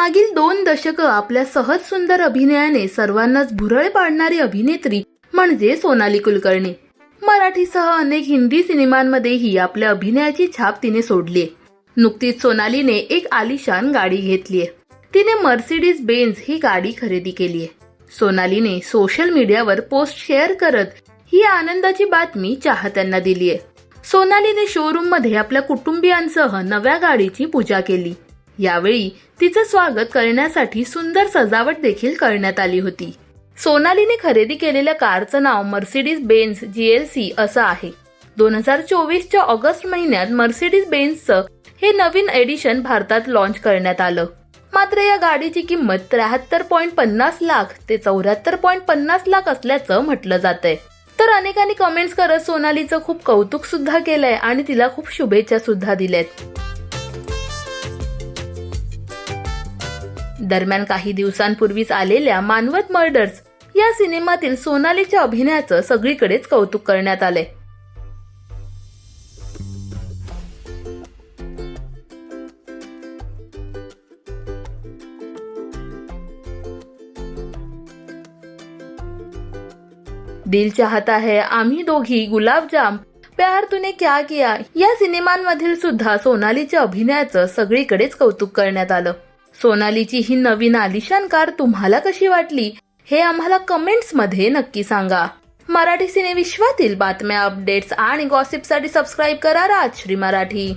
मागील दोन दशकं आपल्या सहज सुंदर अभिनयाने सर्वांनाच भुरळ पाडणारी अभिनेत्री म्हणजे सोनाली कुलकर्णी. मराठीसह अनेक हिंदी सिनेमांमध्येही आपल्या अभिनयाची छाप तिने सोडली. नुकतीच सोनालीने एक आलिशान गाडी घेतलीय. तिने मर्सिडीज बेन्झ ही गाडी खरेदी केलीय. सोनालीने सोशल मीडियावर पोस्ट शेअर करत ही आनंदाची बातमी चाहत्यांना दिलीय. सोनालीने शोरूममध्ये आपल्या कुटुंबियांसह नव्या गाडीची पूजा केली. यावेळी तिचं स्वागत करण्यासाठी सुंदर सजावट देखील करण्यात आली होती. सोनालीने खरेदी केलेल्या कारचं नाव मर्सिडीज बेन्झ जीएलसी असं आहे. दोन हजार चोवीसच्या ऑगस्ट महिन्यात मर्सिडीज बेन्सचं हे नवीन एडिशन भारतात लॉन्च करण्यात आलं. मात्र या गाडीची किंमत त्र्याहत्तर पॉईंट पन्नास लाख ते चौऱ्याहत्तर पॉईंट पन्नास लाख असल्याचं म्हटलं जात आहे तर अनेकांनी कमेंट्स करत सोनालीचं खूप कौतुक सुद्धा केलंय आणि तिला खूप शुभेच्छा सुद्धा दिल्यात. दरम्यान काही दिवसांपूर्वीच आलेल्या मानवत मर्डर्स या सिनेमातील सोनालीच्या अभिनयाचं सगळीकडेच कौतुक करण्यात आलंय. दिल चाहता है आम्ही दोघी गुलाबजाम प्यार तूने क्या किया? या सिनेमांमधील सुद्धा सोनालीच्या अभिनयाचं सगळीकडेच कौतुक करण्यात आलं. सोनालीची ही नवीन आलिशान कार तुम्हाला कशी वाटली हे आम्हाला कमेंट्समध्ये नक्की सांगा. मराठी सिने विश्वातील बातम्या अपडेट्स आणि गॉसिपसाठी सबस्क्राईब करा राजश्री मराठी.